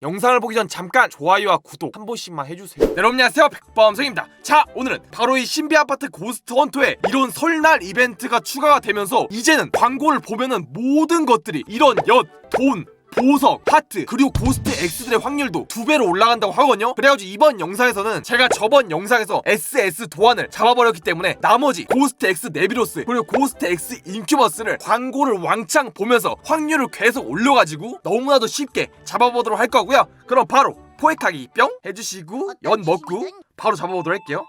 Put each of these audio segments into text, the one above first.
영상을 보기 전 잠깐 좋아요와 구독 한 번씩만 해주세요. 네, 여러분 안녕하세요. 백범성입니다. 자 오늘은 바로 이 신비 아파트 고스트 헌터에 이런 설날 이벤트가 추가가 되면서 이제는 광고를 보면은 모든 것들이 이런 엿, 돈, 보석, 하트 그리고 고스트 X들의 확률도 두 배로 올라간다고 하거든요? 그래가지고 이번 영상에서는 제가 저번 영상에서 SS 도안을 잡아버렸기 때문에 나머지 고스트 X 네비로스 그리고 고스트 X 인큐버스를 광고를 왕창 보면서 확률을 계속 올려가지고 너무나도 쉽게 잡아보도록 할 거고요. 그럼 바로 포획하기 뿅! 해주시고 연 먹고 바로 잡아보도록 할게요.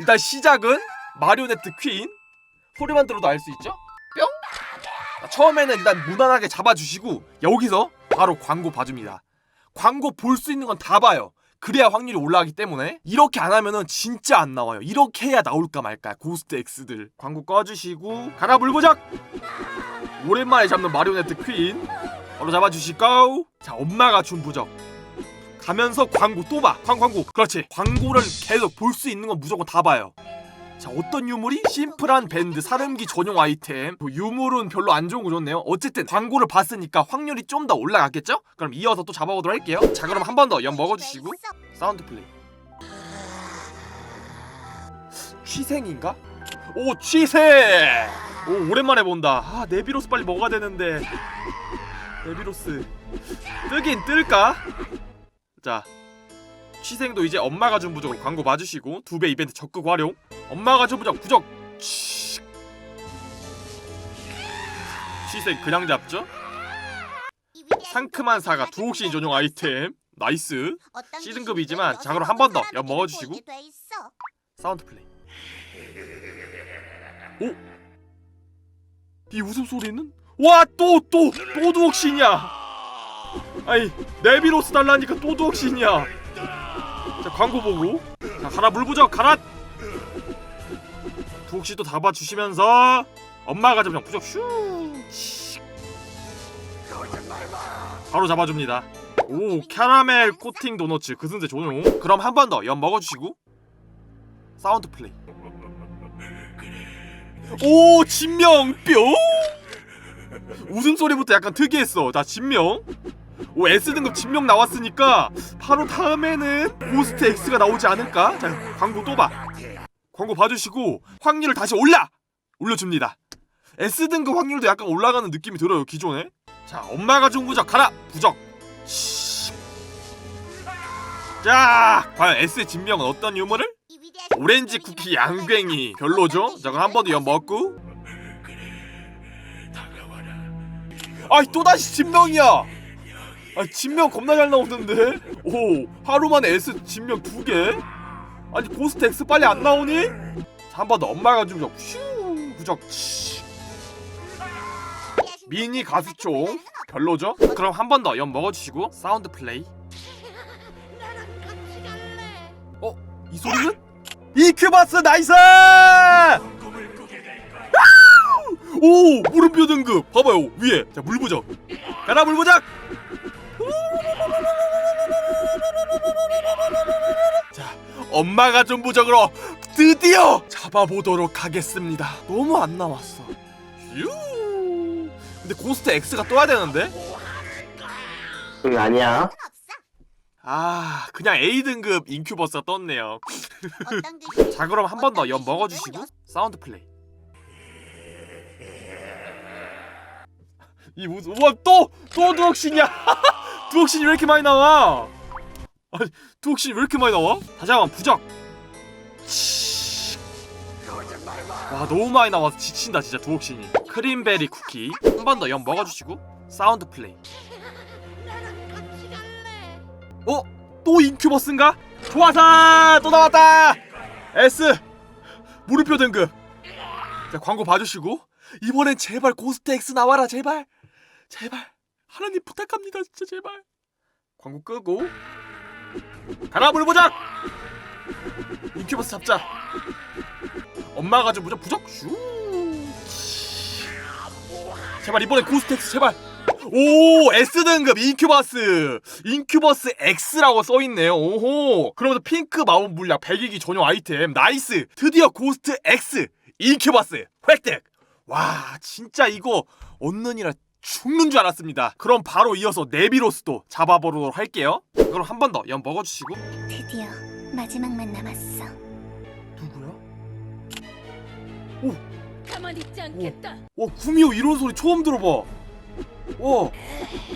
일단 시작은 마리오네트 퀸. 소리만 들어도 알 수 있죠? 처음에는 일단 무난하게 잡아주시고 여기서 바로 광고 봐줍니다. 광고 볼 수 있는 건 다 봐요. 그래야 확률이 올라가기 때문에 이렇게 안 하면은 진짜 안 나와요. 이렇게 해야 나올까 말까 고스트 X들 광고 꺼주시고 가라 물고작 오랜만에 잡는 마리오네트 퀸 바로 잡아주시고 자 엄마가 준 부적 가면서 광고 또 봐. 광 광고. 그렇지. 광고를 계속 볼 수 있는 건 무조건 다 봐요. 자 어떤 유물이? 심플한 밴드 사름기 전용 아이템 뭐 유물은 별로 안 좋은 거 좋네요 어쨌든 광고를 봤으니까 확률이 좀 더 올라갔겠죠? 그럼 이어서 또 잡아보도록 할게요 자 그럼 한 번 더 연 먹어주시고 사운드 플레이 취생인가? 오 취생! 오 오랜만에 본다 아 네비로스 빨리 먹어야 되는데 네비로스 뜨긴 뜰까? 자 취생도 이제 엄마가 준 부적으로 광고 봐주시고 두 배 이벤트 적극 활용 엄마가 부적. 치- 취생 그냥 잡죠? 상큼한 사과 두 옥신 전용 아이템. 나이스. 시즌급이지만 자, 그럼 한번 더. 엿 먹어주시고. 사운드 플레이. 오? 이 웃음소리는? 와 또 또 또 두옥신이야 아니 네비로스 달라니까 또 두옥신이야 자 광고 보고. 자 가라 물부적 가라 두옥신도 다 봐주시면서 엄마가 잡으면 부적 슈 씩. 바로 잡아줍니다. 오 캐러멜 코팅 도너츠. 그 순대 조용 그럼 한 번 더 연 먹어주시고. 사운드 플레이. 오 진명 뿅. 웃음소리부터 약간 특이했어. 자 진명. 오 S등급 진명 나왔으니까 바로 다음에는 고스트 X가 나오지 않을까? 자 광고 또봐 광고 봐주시고 확률을 다시 올라! 올려줍니다. S등급 확률도 약간 올라가는 느낌이 들어요 기존에. 자 엄마가 준 부적 가라! 부적! 씩. 자 과연 S 진명은 어떤 유물을? 오렌지 쿠키 양갱이 별로죠? 자 그럼 한번더연 먹고? 아이 또다시 진명이야! 아 진명 겁나 잘 나오는데? 오 하루 만에 S 진명 두 개 아니 고스트 X 빨리 안 나오니? 자한번더 엄마가 좀슈 부적 치. 미니 가수총 별로죠? 그럼 한 번더연 먹어주시고 사운드 플레이 어? 이 소리는? 이큐바스 나이스! 오 물음표 등급 봐봐요 위에 자 물부적 가라 물부적 자 엄마가 준 부적으로 드디어 잡아보도록 하겠습니다. 너무 안 나왔어. 휴. 근데 고스트 X가 떠야 되는데? 응 아니야. 아 그냥 A 등급 인큐버스가 떴네요. 자 그럼 한 번더연 먹어주시고 사운드 플레이. 이 무슨 우와 또또 두옥신이야. 두옥신이 왜 이렇게 많이 나와 아니 두옥신이 왜 이렇게 많이 나와? 다시 한번 부적 치. 와 너무 많이 나와서 지친다 진짜 두옥신이. 크림베리 쿠키. 한 번 더 연 먹어주시고. 사운드 플레이. 어? 또 인큐버스인가? 좋아서! 또 나왔다! S! 물음표 등급. 자 광고 봐주시고. 이번엔 제발 고스트 X 나와라 제발. 제발. 하나님 부탁합니다 진짜 제발. 광고 끄고 가라 물보작 인큐버스 잡자. 엄마가 좀 무적 부적? 슈! 제발 이번엔 고스트 X 제발. 오 S등급 인큐버스. 인큐버스 X라고 써있네요. 오호. 그러면서 핑크 마법 물약 100이기 전용 아이템. 나이스. 드디어 고스트 X 인큐버스. 획득. 와 진짜 이거 얻느니라 죽는 줄 알았습니다. 그럼 바로 이어서 네비로스도 잡아보도록 할게요. 그럼 한번 더 연 먹어주시고 드디어 마지막만 남았어. 누구야? 가만히 있지 않겠다. 와 구미호 이런 소리 처음 들어봐. 와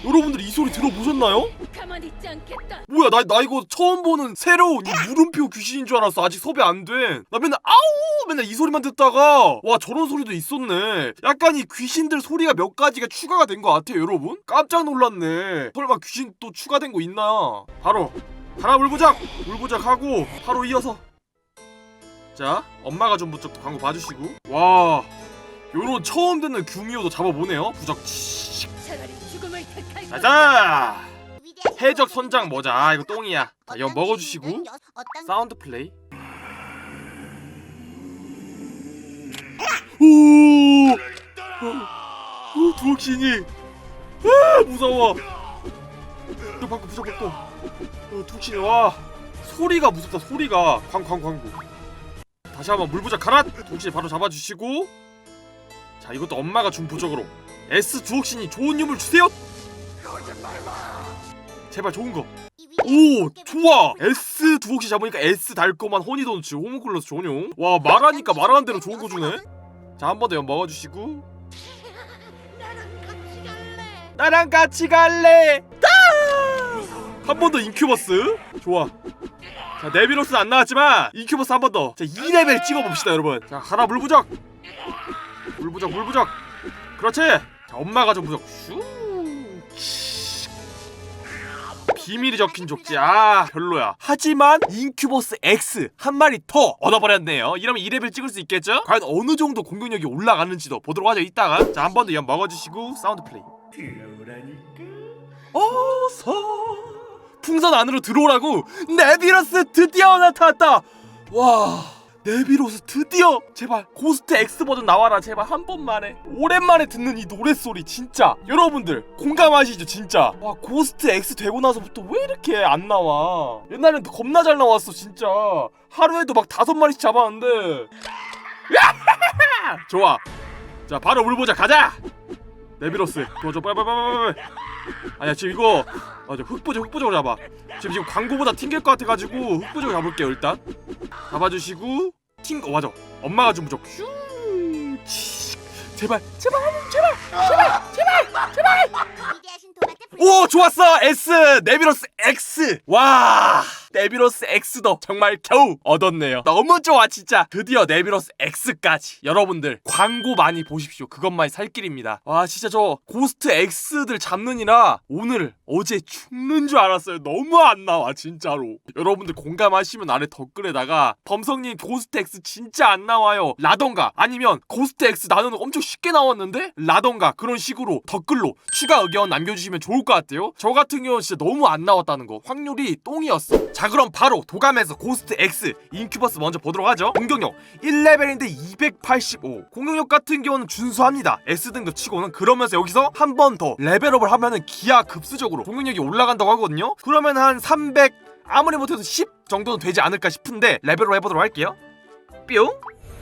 여러분들 이 소리 들어보셨나요? 가만히 있지 않겠다. 뭐야 나, 나 이거 처음 보는 새로운 이 물음표 귀신인 줄 알았어. 아직 섭외 안돼나 맨날 아우! 맨날 이 소리만 듣다가. 와 저런 소리도 있었네. 약간 이 귀신들 소리가 몇 가지가 추가가 된 것 같아요 여러분. 깜짝 놀랐네. 설마 귀신 또 추가된 거 있나? 바로 하나 물부작! 물부작 하고 바로 이어서. 자 엄마가 좀 부쩍 광고 봐주시고. 와 요런 처음 듣는 규미호도 잡아보네요. 부적 치익. 차라리 죽음을 택할 것이다. 가자 해적 선장 모자. 아 이거 똥이야. 자 이거 먹어주시고. 어떤 사운드 플레이. 오, 오, 두옥신이 아 무서워. 저 방금 부적 먹고. 어, 두옥신이 와. 소리가 무섭다 소리가. 광광 광고. 다시 한번 물부적 가라! 두옥신이 바로 잡아주시고 자 이것도 엄마가 준 부적으로. S 두옥신이 좋은 유물 주세요! 제발 좋은 거. 오 좋아! S 두 혹시 잡으니까 S 달콤한 허니도너츠 호문클러스 전용. 와 말하니까 말하는 대로 좋은 거 주네. 자 한 번 더 먹어주시고. 나랑 같이 갈래! 한 번 더 인큐버스. 좋아. 자 네비로스는 안 나왔지만 인큐버스 한 번더자 2레벨 찍어봅시다 여러분. 자 하나 물부적 물부적 물부적. 그렇지? 자 엄마가 좀 부적 슈. 비밀이 적힌 족지. 아 별로야. 하지만 인큐버스 X 한 마리 더 얻어버렸네요. 이러면 2레벨 찍을 수 있겠죠? 과연 어느 정도 공격력이 올라가는지도 보도록 하죠 이따가. 자 한 번 더 연 먹어주시고 사운드 플레이. 어서 풍선 안으로 들어오라고. 네비러스 드디어 나타났다. 와 네비로스 드디어 제발 고스트 X 버전 나와라. 제발 한 번만에 오랜만에 듣는 이 노랫소리 진짜. 여러분들 공감하시죠 진짜? 와 고스트 X 되고 나서부터 왜 이렇게 안 나와? 옛날엔 겁나 잘 나왔어 진짜. 하루에도 막 다섯 마리씩 잡았는데. 좋아. 자 바로 물 보자. 가자. 네비로스. 도와줘. 빨빨빨빨빨 아니야 지금 이거 맞아 흑보적 흑보적으로 잡아 지금 지금 광고보다 튕길 것 같아가지고 흑보적으로 잡을게요 일단. 잡아주시고 팅 어, 맞아. 엄마가 좀 부족 휴 치. 제발 제발 위대하신 도마트 오 좋았어! S 네비로스 X. 와 네비로스 X도 정말 겨우 얻었네요. 너무 좋아 진짜. 드디어 네비로스 X까지. 여러분들 광고 많이 보십시오. 그것만이 살 길입니다. 와 진짜 저 고스트 X들 잡느니라 오늘 어제 죽는 줄 알았어요. 너무 안 나와 진짜로. 여러분들 공감하시면 아래 댓글에다가 범성님 고스트 X 진짜 안 나와요. 라던가 아니면 고스트 X 나는 엄청 쉽게 나왔는데? 라던가 그런 식으로 댓글로 추가 의견 남겨주시면 좋을 것 같아요. 저 같은 경우는 진짜 너무 안 나왔다는 거. 확률이 똥이었어. 자 그럼 바로 도감에서 고스트 X 인큐버스 먼저 보도록 하죠. 공격력 1레벨인데 285 공격력 같은 경우는 준수합니다. S등급 치고는 그러면서 여기서 한 번 더 레벨업을 하면은 기하 급수적으로 공격력이 올라간다고 하거든요. 그러면 한 300 아무리 못해도 10 정도는 되지 않을까 싶은데 레벨업 해보도록 할게요. 뿅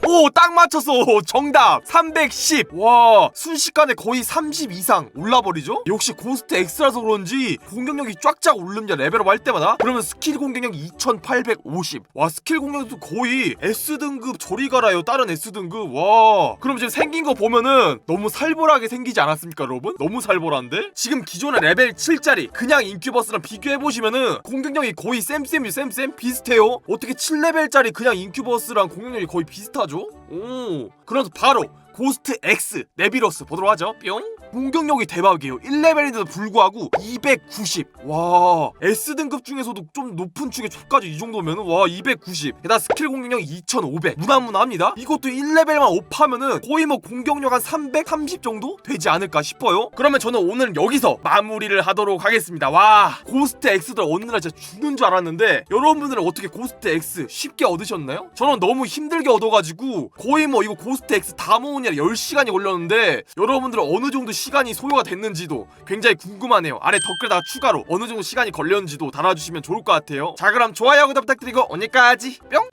오, 딱 맞췄어. 정답. 310. 와, 순식간에 거의 30 이상 올라버리죠? 역시 고스트 X라서 그런지 공격력이 쫙쫙 오릅니다. 레벨업 할 때마다. 그러면 스킬 공격력 2850. 와, 스킬 공격력도 거의 S등급 저리 가라요. 다른 S등급. 와. 그럼 지금 생긴 거 보면은 너무 살벌하게 생기지 않았습니까, 여러분? 너무 살벌한데? 지금 기존의 레벨 7짜리 그냥 인큐버스랑 비교해보시면은 공격력이 거의 쌤쌤이 쌤쌤 비슷해요. 어떻게 7레벨짜리 그냥 인큐버스랑 공격력이 거의 비슷하죠? 오. 그래서 바로 고스트 X 네비러스 보도록 하죠. 뿅. 공격력이 대박이에요. 1레벨인데도 불구하고 290. 와. S등급 중에서도 좀 높은 축의 족까지 이 정도면 와 290. 게다가 스킬 공격력 2500. 무난무난합니다. 이것도 1레벨만 업하면은 거의 뭐 공격력 한 330 정도 되지 않을까 싶어요. 그러면 저는 오늘 여기서 마무리를 하도록 하겠습니다. 와. 고스트 X들 얻느라 진짜 죽는 줄 알았는데 여러분들은 어떻게 고스트 X 쉽게 얻으셨나요? 저는 너무 힘들게 얻어가지고 거의 뭐 이거 고스트 X 다 모으느라 10시간이 걸렸는데 여러분들은 어느 정도 시간이 소요가 됐는지도 굉장히 궁금하네요. 아래 댓글에다가 추가로 어느 정도 시간이 걸렸는지도 달아주시면 좋을 것 같아요. 자 그럼 좋아요 구독 부탁드리고 오늘까지 뿅!